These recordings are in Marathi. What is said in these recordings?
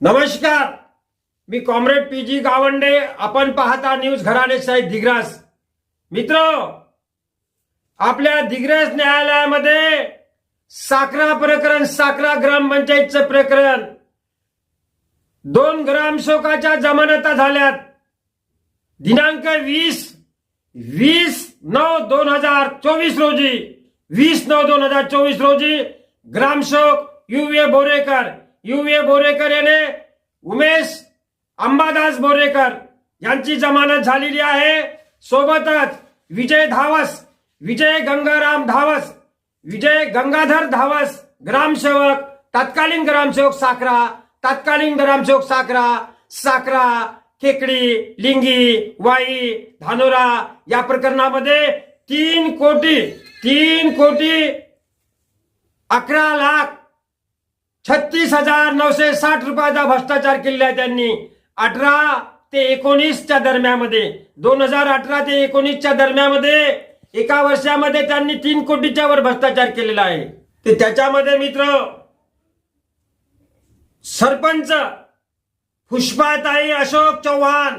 नमस्कार. मी कॉम्रेड पी जी गावंडे. आपण पाहता न्यूज घराणे साहेब दिग्रास. मित्र आपल्या दिग्रस न्यायालयामध्ये साखरा प्रकरण साखरा ग्रामपंचायतचं प्रकरण. दोन ग्रामसेवकाच्या जमानता झाल्यात. दिनांक वीस वीस नऊ दोन हजार चोवीस रोजी वीस नऊ दोन हजार चोवीस रोजी ग्रामसेवक U A Borekar. U A Borekar याने उमेश अंबादास बोरेकर यांची जमानत झालेली आहे. सोबतच विजय धावस विजय गंगाराम धावस विजय गंगाधर धावस ग्रामसेवक तत्कालीन ग्रामसेवक साखरा तत्कालीन ग्रामसेवक साखरा साखरा खेकडी लिंगी वाई धानोरा या प्रकरणामध्ये तीन कोटी तीन कोटी अकरा लाख छत्तीस हजार नऊशे साठ रुपयाचा भ्रष्टाचार केलेला आहे त्यांनी. अठरा ते एकोणीसच्या दरम्यामध्ये दोन हजार अठरा ते एकोणीसच्या दरम्यामध्ये एका वर्षामध्ये त्यांनी तीन कोटीच्या वर भ्रष्टाचार केलेला आहे. ते त्याच्यामध्ये मित्र सरपंच पुष्पाताई अशोक चव्हाण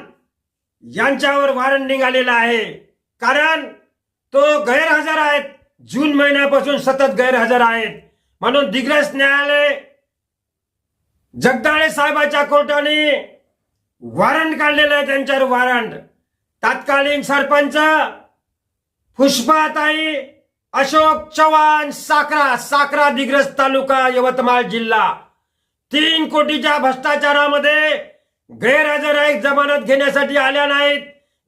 यांच्यावर वॉरंट निघालेला आहे. कारण तो गैरहजर आहेत. जून महिन्यापासून सतत गैरहजर आहेत. म्हणून दिग्रस न्यायालय जगदाळे साहेबाच्या कोर्टाने वॉरंट काढलेलं आहे त्यांच्यावर वॉरंट तत्कालीन सरपंच पुष्पाताई अशोक चव्हाण साकरा साकरा दिग्रस तालुका यवतमाळ जिल्हा. तीन कोटीच्या भ्रष्टाचारामध्ये गैरहजर आहे जमानत घेण्यासाठी आल्या नाहीत.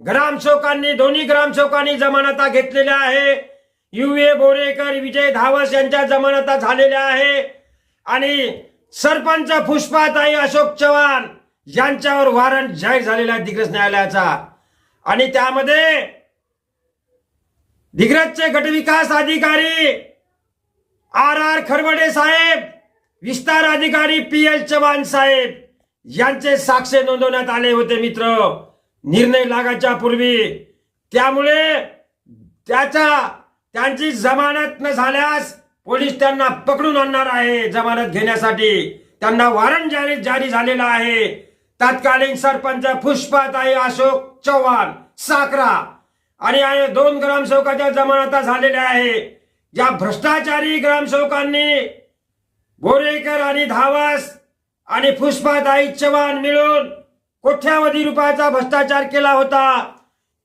ग्रामसेवकांनी दोन्ही ग्रामसेवकांनी जमानता घेतलेल्या आहे. यू. ए. बोरेकर विजय धावस यांच्या जमानता झालेल्या आहे. आणि सरपंच पुष्पाताई अशोक चव्हाण यांच्यावर वॉरंट जाहीर झालेला आहे दिग्रज न्यायालयाचा. आणि त्यामध्ये दिग्रजचे गटविकास अधिकारी आर आर खरवडे साहेब विस्तार अधिकारी पी एल चव्हाण साहेब यांचे साक्ष नोंदवण्यात आले होते मित्र. निर्णय लागायच्या पूर्वी. त्यामुळे त्याचा त्यांची जमानत न झाल्यास पोलीस त्यांना पकडून आणणार आहे जमानत घेण्यासाठी. त्यांना वॉरंट जारी जारी झालेला आहे. तत्कालीन सरपंच पुष्पाताई अशोक चव्हाण साकरा आणि दोन ग्रामसेवकाच्या जमानता झालेल्या आहे. ज्या भ्रष्टाचारी ग्रामसेवकांनी बोरेकर आणि धावास आणि पुष्पाताई चव्हाण मिळून कोट्यावधी रुपयाचा भ्रष्टाचार केला होता?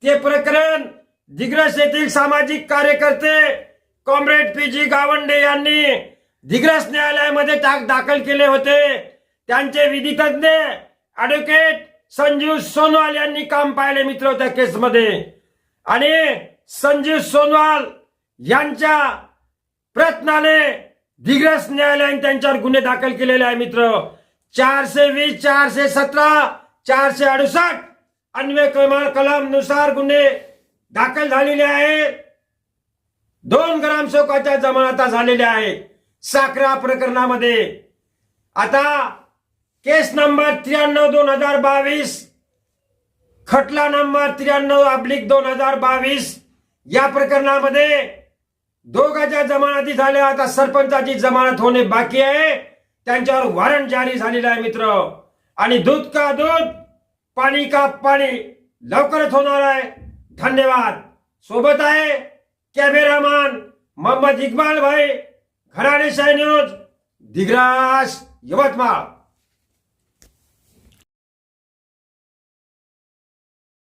ते प्रकरण दिग्रस येथील सामाजिक कार्यकर्ते कॉम्रेड पी जी गावंडे यांनी दिग्रस न्यायालयामध्ये टाक दाखल केले होते. त्यांचे विधितज्ञ ऍडव्होकेट संजीव सोनवाल यांनी काम पाहिले मित्र त्या केसमध्ये. आणि संजीव सोनवाल यांच्या प्रयत्नाने दिग्रस न्यायालयाने त्यांच्यावर गुन्हे दाखल केलेले आहे मित्र. चारशे वीस चारशे सतरा चारशे अडुसष्ट अन्वय कलमानुसार गुन्हे दाखल झालेले आहेत. दोन ग्रामसेवकाच्या जमानता झालेल्या आहेत साखरा प्रकरणामध्ये. आता केस नंबर त्र्याण्णव दोन हजार बावीस खटला नंबर त्र्याण्णव अब्लिक दोन हजार बावीस या प्रकरणामध्ये दोघांच्या जमानती झाल्या आता सरपंचाची जमानत होणे बाकी आहे. त्यांच्यावर वॉरंट जारी झालेलं आहे मित्र. आणि दूध का दूध पाणी का पाणी लवकरच होणार आहे. धन्यवाद. सोबत आहे कॅमेरामॅन मोहम्मद इक्बाल भाई घराणे शाही न्यूज दिग्रास यवतमाळ